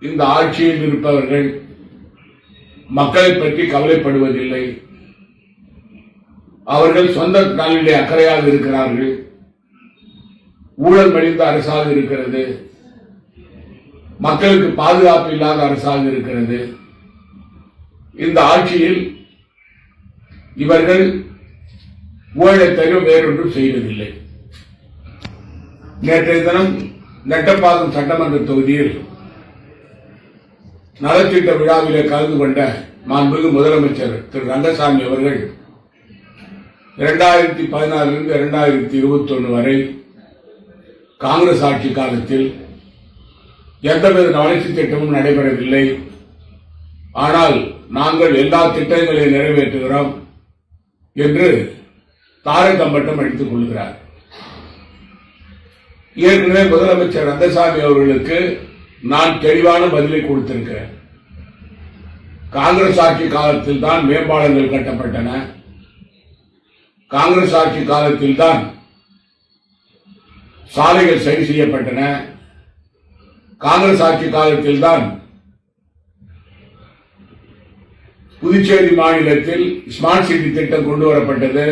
இந்த ஆட்சியில் இருப்பவர்கள் மக்களை பற்றி கவலைப்படுவதில்லை. அவர்கள் சொந்த நலிலே அக்கறையாக இருக்கிறார்கள். ஊழல் மடிந்த அரசாக இருக்கிறது. மக்களுக்கு பாதுகாப்பு இல்லாத அரசாக இருக்கிறது. இந்த ஆட்சியில் இவர்கள் ஊழலை தவிர வேறொன்றும் செய்வதில்லை. நேற்றைய தினம் நெட்டப்பாக்கம் சட்டமன்ற தொகுதியில் நலத்திட்ட விழாவிலே கலந்து கொண்ட மாண்புமிகு முதலமைச்சர் திரு ரங்கசாமி அவர்கள் இரண்டாயிரத்தி பதினாறிலிருந்து இரண்டாயிரத்தி இருபத்தி ஒன்று வரை காங்கிரஸ் ஆட்சி காலத்தில் எந்தவித வளர்ச்சி திட்டமும் நடைபெறவில்லை. ஆனால் நாங்கள் எல்லா திட்டங்களையும் நிறைவேற்றுகிறோம் என்று தாரை தம்பட்டம் அடித்துக் கொள்கிறார். ஏற்கனவே முதலமைச்சர் ரங்கசாமி அவர்களுக்கு நான் தெளிவான பதிலை கொடுத்திருக்கிறேன். காங்கிரஸ் ஆட்சி காலத்தில் தான் மேம்பாலங்கள் கட்டப்பட்டன. காங்கிரஸ் ஆட்சி காலத்தில் தான் சாலைகள் சரி செய்யப்பட்டன. காங்கிரஸ் ஆட்சி காலத்தில் தான் புதுச்சேரி மாநிலத்தில் ஸ்மார்ட் சிட்டி திட்டம் கொண்டு வரப்பட்டது.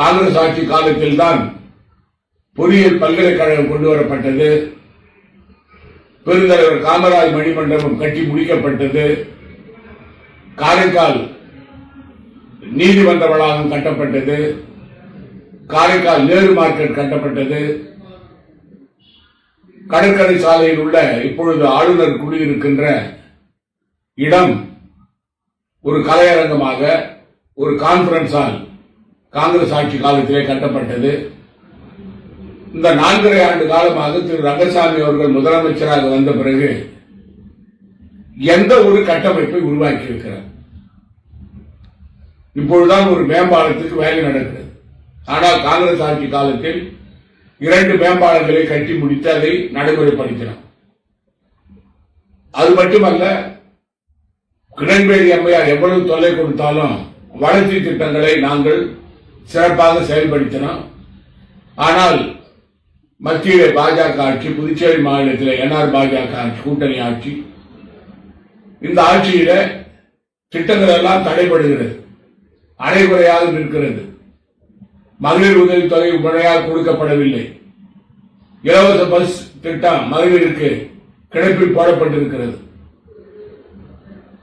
காங்கிரஸ் ஆட்சி காலத்தில் தான் பொறியியல் பல்கலைக்கழகம் கொண்டு வரப்பட்டது. பெருந்தலைவர் காமராஜ் மணிமண்டபம் கட்டி முடிக்கப்பட்டது. காரைக்கால் நீதிமன்ற வளாகம் கட்டப்பட்டது. காரைக்கால் நேரு மார்க்கெட் கட்டப்பட்டது. கடற்கரை சாலையில் உள்ள இப்பொழுது ஆளுநர் குடியிருக்கின்ற இடம் ஒரு கலையரங்கமாக ஒரு கான்பரன்ஸ் ஹால் காங்கிரஸ் ஆட்சி காலத்திலே கட்டப்பட்டது. இந்த நான்கரை ஆண்டு காலமாக திரு ரங்கசாமி அவர்கள் முதலமைச்சராக வந்த பிறகு எந்த ஒரு கட்டமைப்பை உருவாக்கி இருக்கிறார் இப்பொழுதுதான் ஒரு மேம்பாலத்துக்கு வேலை நடக்கிறது. ஆனால் காங்கிரஸ் ஆட்சி காலத்தில் இரண்டு மேம்பாலங்களை கட்டி முடித்து அதை நடைமுறைப்படுத்தினார். அது மட்டுமல்ல கிரண்பேடி அம்மையார் எவ்வளவு தொல்லை கொடுத்தாலும் வளர்ச்சி திட்டங்களை நாங்கள் சிறப்பாக செயல்படுத்தினோம். ஆனால் மத்தியிலே பாஜக ஆட்சி புதுச்சேரி மாநிலத்தில் என்ஆர் பாஜக ஆட்சி கூட்டணி ஆட்சி. இந்த ஆட்சியில திட்டங்கள் எல்லாம் தடைபடுகிறது. அரைகுறையாக நிற்கிறது. மகளிர் உதவித்தொகை முறையாக கொடுக்கப்படவில்லை. இலவச பஸ் திட்டம் மகளிருக்கு கிடப்பில் போடப்பட்டிருக்கிறது.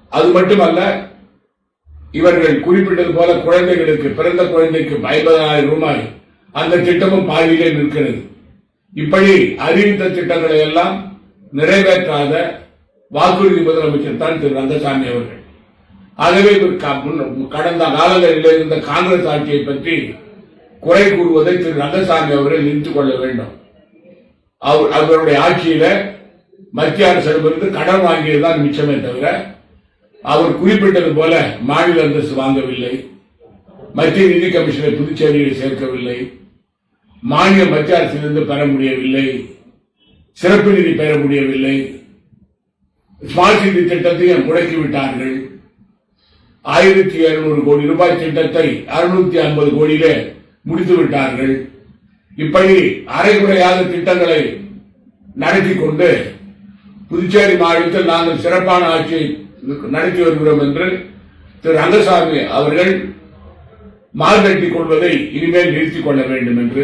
அது மட்டுமல்ல இவர்கள் குறிப்பிட்டது போல குழந்தைகளுக்கு பிறந்த குழந்தைக்கு ஐம்பதாயிரம் ரூபாய் அந்த திட்டமும் பாதியிலே நிற்கிறது. இப்படி அறிவித்த திட்டங்களை எல்லாம் நிறைவேற்றாத வாக்குறுதி முதலமைச்சர் தான் திரு ரங்கசாமி அவர்கள். ஆகவே கடந்த காலங்களில் இருந்த காங்கிரஸ் ஆட்சியை பற்றி குறை கூறுவதை திரு ரங்கசாமி அவர்கள் நிறுத்திக் கொள்ள வேண்டும். அவர் அவருடைய ஆட்சியில மத்திய அரசிடமிருந்து கடன் வாங்கியதுதான் மிச்சமே தவிர அவர் குறிப்பிட்டது போல மாநில அந்தஸ்து வாங்கவில்லை. மத்திய நிதி கமிஷனை புதுச்சேரியில் சேர்க்கவில்லை. மானியம் மத்திய அரசிலிருந்து பெற முடியவில்லை. சிறப்பு நிதி பெற முடியவில்லை. ஸ்மார்ட் சிட்டி திட்டத்தையும் முடக்கிவிட்டார்கள்? ஆயிரத்தி இருநூறு கோடி ரூபாய் திட்டத்தை அறுநூத்தி ஐம்பது கோடியிலே முடித்து விட்டார்கள் இப்படி அரைகுறையாக திட்டங்களை நடத்தி கொண்டு புதுச்சேரி மாநிலத்தில் நாங்கள் சிறப்பான ஆட்சியை நடத்தி வருகிறோம் என்று திரு ரங்கசாமி அவர்கள் மார்கட்டி கொள்வதை இனிமேல் நிறுத்திக் கொள்ள வேண்டும் என்று